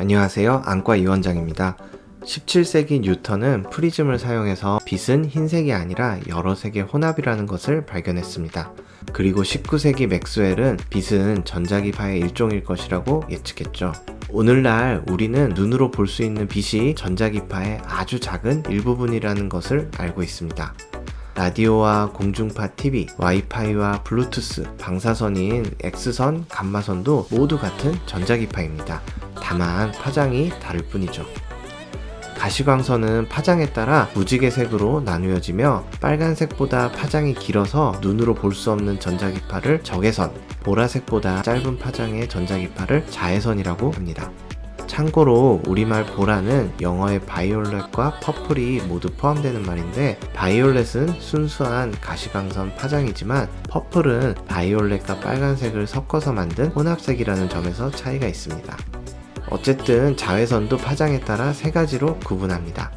안녕하세요. 안과 이원장입니다. 17세기 뉴턴은 프리즘을 사용해서 빛은 흰색이 아니라 여러 색의 혼합이라는 것을 발견했습니다. 그리고 19세기 맥스웰은 빛은 전자기파의 일종일 것이라고 예측했죠. 오늘날 우리는 눈으로 볼 수 있는 빛이 전자기파의 아주 작은 일부분이라는 것을 알고 있습니다. 라디오와 공중파 TV, 와이파이와 블루투스, 방사선인 X선, 감마선도 모두 같은 전자기파입니다. 다만 파장이 다를 뿐이죠. 가시광선은 파장에 따라 무지개색으로 나누어지며 빨간색보다 파장이 길어서 눈으로 볼 수 없는 전자기파를 적외선, 보라색보다 짧은 파장의 전자기파를 자외선이라고 합니다. 참고로 우리말 보라는 영어의 바이올렛과 퍼플이 모두 포함되는 말인데 바이올렛은 순수한 가시광선 파장이지만 퍼플은 바이올렛과 빨간색을 섞어서 만든 혼합색이라는 점에서 차이가 있습니다. 어쨌든 자외선도 파장에 따라 세 가지로 구분합니다.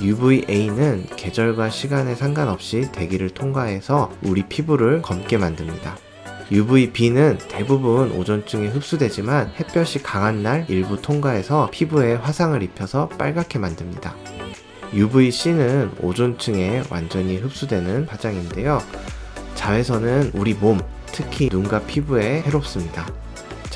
UVA는 계절과 시간에 상관없이 대기를 통과해서 우리 피부를 검게 만듭니다. UVB는 대부분 오존증에 흡수되지만 햇볕이 강한 날 일부 통과해서 피부에 화상을 입혀서 빨갛게 만듭니다. UVC는 오존층에 완전히 흡수되는 파장인데요. 자외선은 우리 몸, 특히 눈과 피부에 해롭습니다.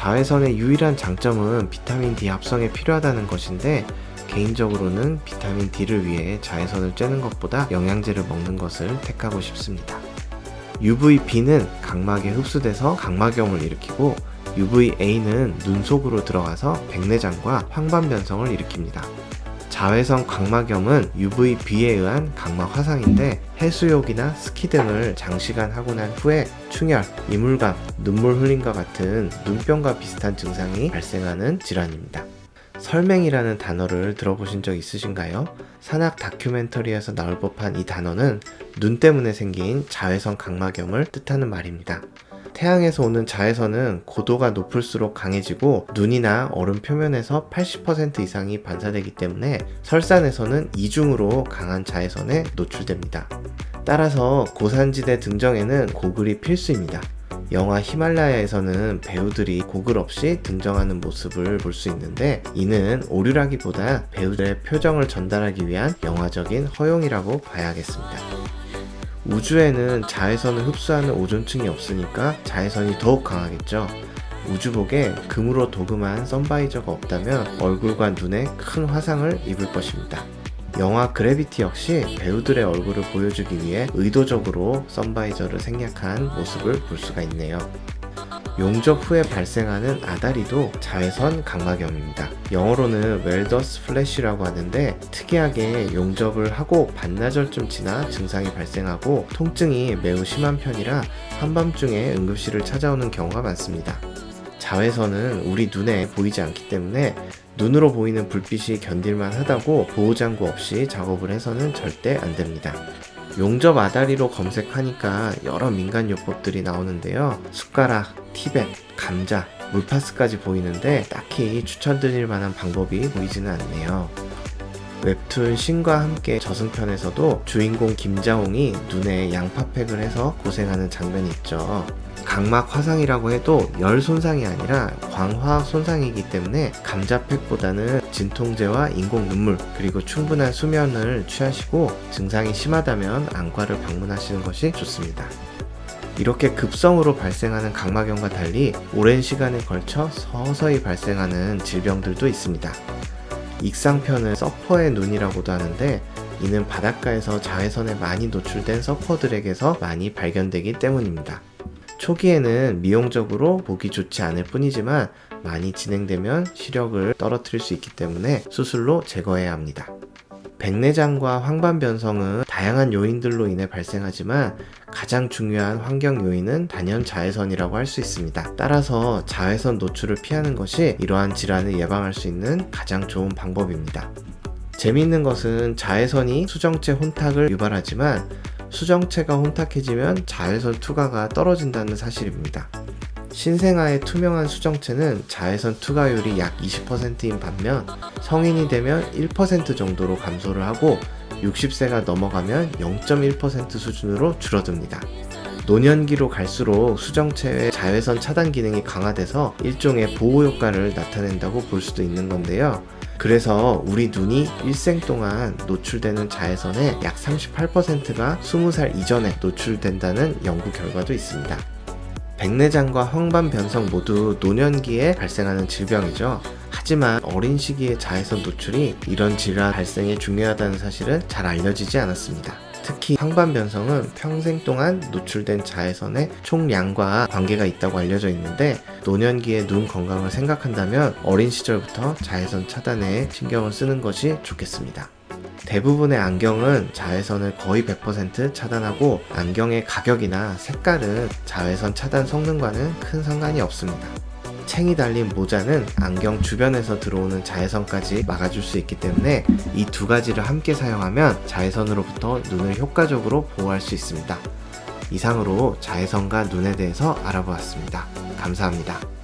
자외선의 유일한 장점은 비타민 D 합성에 필요하다는 것인데 개인적으로는 비타민 D를 위해 자외선을 쬐는 것보다 영양제를 먹는 것을 택하고 싶습니다. UVB는 각막에 흡수돼서 각막염을 일으키고 UVA는 눈 속으로 들어가서 백내장과 황반 변성을 일으킵니다. 자외선 각막염은 UVB에 의한 각막 화상인데 해수욕이나 스키 등을 장시간 하고 난 후에 충혈, 이물감, 눈물 흘림과 같은 눈병과 비슷한 증상이 발생하는 질환입니다. 설맹이라는 단어를 들어보신 적 있으신가요? 산악 다큐멘터리에서 나올 법한 이 단어는 눈 때문에 생긴 자외선 각막염을 뜻하는 말입니다. 태양에서 오는 자외선은 고도가 높을수록 강해지고 눈이나 얼음 표면에서 80% 이상이 반사되기 때문에 설산에서는 이중으로 강한 자외선에 노출됩니다. 따라서 고산지대 등정에는 고글이 필수입니다. 영화 히말라야에서는 배우들이 고글 없이 등정하는 모습을 볼 수 있는데 이는 오류라기보다 배우들의 표정을 전달하기 위한 영화적인 허용이라고 봐야겠습니다. 우주에는 자외선을 흡수하는 오존층이 없으니까 자외선이 더욱 강하겠죠. 우주복에 금으로 도금한 선바이저가 없다면 얼굴과 눈에 큰 화상을 입을 것입니다. 영화 그래비티 역시 배우들의 얼굴을 보여주기 위해 의도적으로 선바이저를 생략한 모습을 볼 수가 있네요. 용접 후에 발생하는 아다리도 자외선 각막염입니다. 영어로는 웰더스 플래시라고 하는데 특이하게 용접을 하고 반나절쯤 지나 증상이 발생하고 통증이 매우 심한 편이라 한밤중에 응급실을 찾아오는 경우가 많습니다. 자외선은 우리 눈에 보이지 않기 때문에 눈으로 보이는 불빛이 견딜만 하다고 보호장구 없이 작업을 해서는 절대 안 됩니다. 용접 아다리로 검색하니까 여러 민간 요법들이 나오는데요. 숟가락, 티벳, 감자, 물파스까지 보이는데 딱히 추천드릴 만한 방법이 보이지는 않네요. 웹툰 신과 함께 저승편에서도 주인공 김자홍이 눈에 양파팩을 해서 고생하는 장면이 있죠. 각막 화상이라고 해도 열 손상이 아니라 광화학 손상이기 때문에 감자팩보다는 진통제와 인공 눈물 그리고 충분한 수면을 취하시고 증상이 심하다면 안과를 방문하시는 것이 좋습니다. 이렇게 급성으로 발생하는 각막염과 달리 오랜 시간에 걸쳐 서서히 발생하는 질병들도 있습니다. 익상편은 서퍼의 눈이라고도 하는데 이는 바닷가에서 자외선에 많이 노출된 서퍼들에게서 많이 발견되기 때문입니다. 초기에는 미용적으로 보기 좋지 않을 뿐이지만 많이 진행되면 시력을 떨어뜨릴 수 있기 때문에 수술로 제거해야 합니다. 백내장과 황반 변성은 다양한 요인들로 인해 발생하지만 가장 중요한 환경 요인은 단연 자외선이라고 할 수 있습니다. 따라서 자외선 노출을 피하는 것이 이러한 질환을 예방할 수 있는 가장 좋은 방법입니다. 재미있는 것은 자외선이 수정체 혼탁을 유발하지만 수정체가 혼탁해지면 자외선 투과가 떨어진다는 사실입니다. 신생아의 투명한 수정체는 자외선 투과율이 약 20%인 반면 성인이 되면 1% 정도로 감소를 하고 60세가 넘어가면 0.1% 수준으로 줄어듭니다. 노년기로 갈수록 수정체의 자외선 차단 기능이 강화돼서 일종의 보호 효과를 나타낸다고 볼 수도 있는 건데요. 그래서 우리 눈이 일생 동안 노출되는 자외선의 약 38%가 20살 이전에 노출된다는 연구 결과도 있습니다. 백내장과 황반변성 모두 노년기에 발생하는 질병이죠. 하지만 어린 시기의 자외선 노출이 이런 질환 발생에 중요하다는 사실은 잘 알려지지 않았습니다. 특히 황반변성은 평생 동안 노출된 자외선의 총량과 관계가 있다고 알려져 있는데 노년기의 눈 건강을 생각한다면 어린 시절부터 자외선 차단에 신경을 쓰는 것이 좋겠습니다. 대부분의 안경은 자외선을 거의 100% 차단하고 안경의 가격이나 색깔은 자외선 차단 성능과는 큰 상관이 없습니다. 챙이 달린 모자는 안경 주변에서 들어오는 자외선까지 막아줄 수 있기 때문에 이 두 가지를 함께 사용하면 자외선으로부터 눈을 효과적으로 보호할 수 있습니다. 이상으로 자외선과 눈에 대해서 알아보았습니다. 감사합니다.